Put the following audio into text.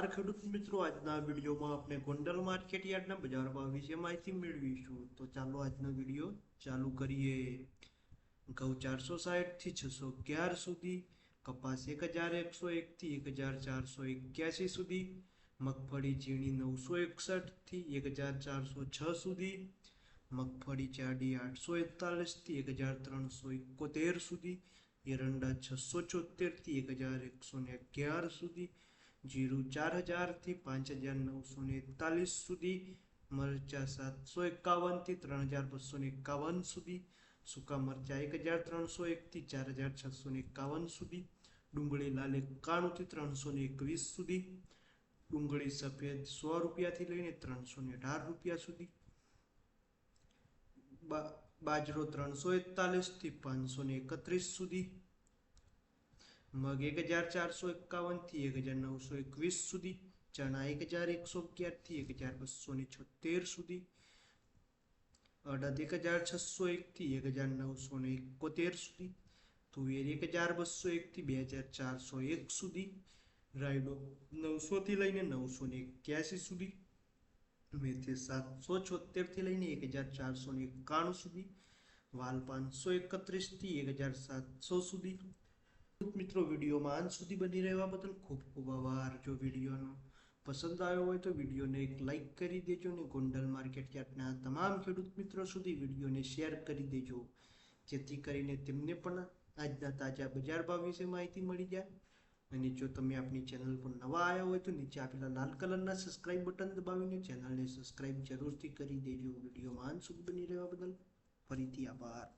નમસ્કાર ખેડૂત મિત્રો, આજના વિડીયોમાં આપણે ગોંડલ માર્કેટ યાર્ડના બજાર ભાવ વિશે માહિતી મેળવીશું. તો ચાલો આજનો વીડિયો ચાલુ કરીએ. ઘઉં ચારસો સાહીઠથી છસો અગિયાર સુધી, કપાસ એક હજાર એકસો એકથી એક હજાર ચારસો એક્યાસી સુધી, મગફળી ઝીણી નવસો એકસઠથી એક હજાર ચારસો છ સુધી, મગફળી ચાડી આઠસો એકતાલીસથી એક હજાર ત્રણસો એકોતેર સુધી, એરંડા છસો ચોતેરથી એક હજાર એકસો ને અગિયાર સુધી જીરું ચાર હજારથી પાંચ હજાર નવસો ને એકતાલીસ સુધી, મરચા સાતસો એકાવનથી ત્રણ હજાર બસો ને એકાવન સુધી, સૂકા મરચા એક હજાર ત્રણસો એકથી ચાર હજાર છસો ને એકાવન સુધી, ડુંગળી લાલ એકાણુંથી ત્રણસો ને એકવીસ સુધી, ડુંગળી સફેદ સો રૂપિયાથી લઈને ત્રણસો ને અઢાર રૂપિયા સુધી બાજરો ત્રણસો એકતાલીસથી પાંચસો ને એકત્રીસ સુધી મગ એક હજાર ચારસો એકાવનથી એક હજાર નવસો એકવીસ સુધી, ચણા એક હજાર એકસો અગિયારથી એક હજાર બસો ને છોતેર સુધી, અડદ એક હજાર છસો એક થી એક હજાર નવસો ને એકોતેર સુધી, તુવેર એક હજાર બસો એક થી બે હજાર ચારસો એક સુધી, રાયડો નવસો થી લઈને નવસો ને એક્યાસી સુધી મેથી સાતસો છોતેરથી લઈને એક હજાર ચારસો ને એકાણું સુધી વાલ પાંચસો એકત્રીસથી એક હજાર સાતસો સુધી મિત્રો, વિડીયોમાં અંત સુધી બની રહેવા બદલ ખૂબ ખૂબ આભાર. જો વિડીયોનો પસંદ આવ્યો હોય તો વિડીયોને એક લાઈક કરી દેજો અને ગોંડલ માર્કેટ યાર્ડના તમામ ખેડૂત મિત્રો સુધી વિડીયોને શેર કરી દેજો. જેથી કરીને તેમને પણ આજના તાજા બજાર ભાવ વિશે માહિતી મળી જાય. અને જો તમે આપણી ચેનલ પર નવા આવ્યા હોય તો નીચે આપેલા લાલ કલરના સબસ્ક્રાઇબ બટન દબાવીને ચેનલને સબસ્ક્રાઇબ જરૂરથી કરી દેજો. વિડીયોમાં અંત સુધી બની રહેવા બદલ ફરીથી આભાર.